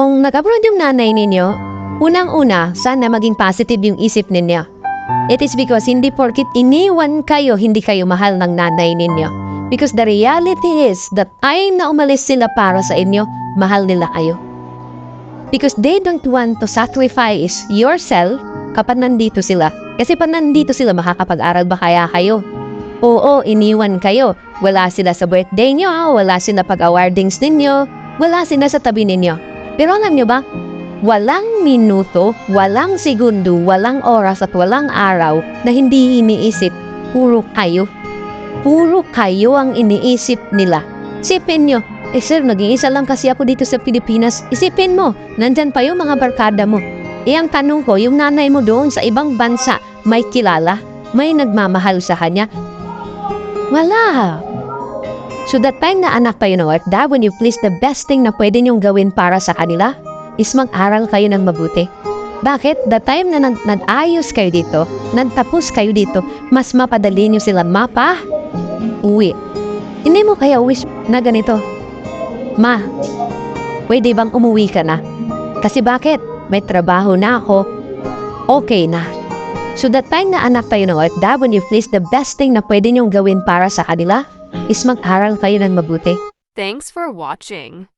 Kung nag-abroad yung nanay ninyo, unang-una, sana maging positive yung isip ninyo. It is because hindi porkit iniwan kayo, hindi kayo mahal ng nanay ninyo. Because the reality is that ay na umalis sila para sa inyo, mahal nila kayo. Because they don't want to sacrifice yourself kapag nandito sila. Kasi pag nandito sila, makakapag-aral ba kaya kayo? Oo, iniwan kayo. Wala sila sa birthday nyo, wala sila pag-awardings ninyo, wala sila sa tabi ninyo. Pero alam nyo ba, walang minuto, walang segundo, walang oras at walang araw na hindi iniisip, puro kayo. Puro kayo ang iniisip nila. Isipin nyo, eh sir, nag-iisa lang kasi ako dito sa Pilipinas. Isipin mo, nandyan pa yung mga barkada mo. Eh ang tanong ko, yung nanay mo doon sa ibang bansa, may kilala? May nagmamahal sa kanya? Wala. So that time na anak pa yun when you please the best thing na pwede niyong gawin para sa kanila is mag-aral kayo ng mabuti. Bakit? The time na nag- nag-ayos kayo dito, nagtapos kayo dito, mas mapadali niyo sila mapa uwi. Hindi mo kaya wish na ganito. Ma, pwede bang umuwi ka na? Kasi bakit? May trabaho na ako. Okay na. So that time na anak tayo ng OFW, please the best thing na pwede niyong gawin para sa kanila is mag-aral kayo ng mabuti. Thanks for watching.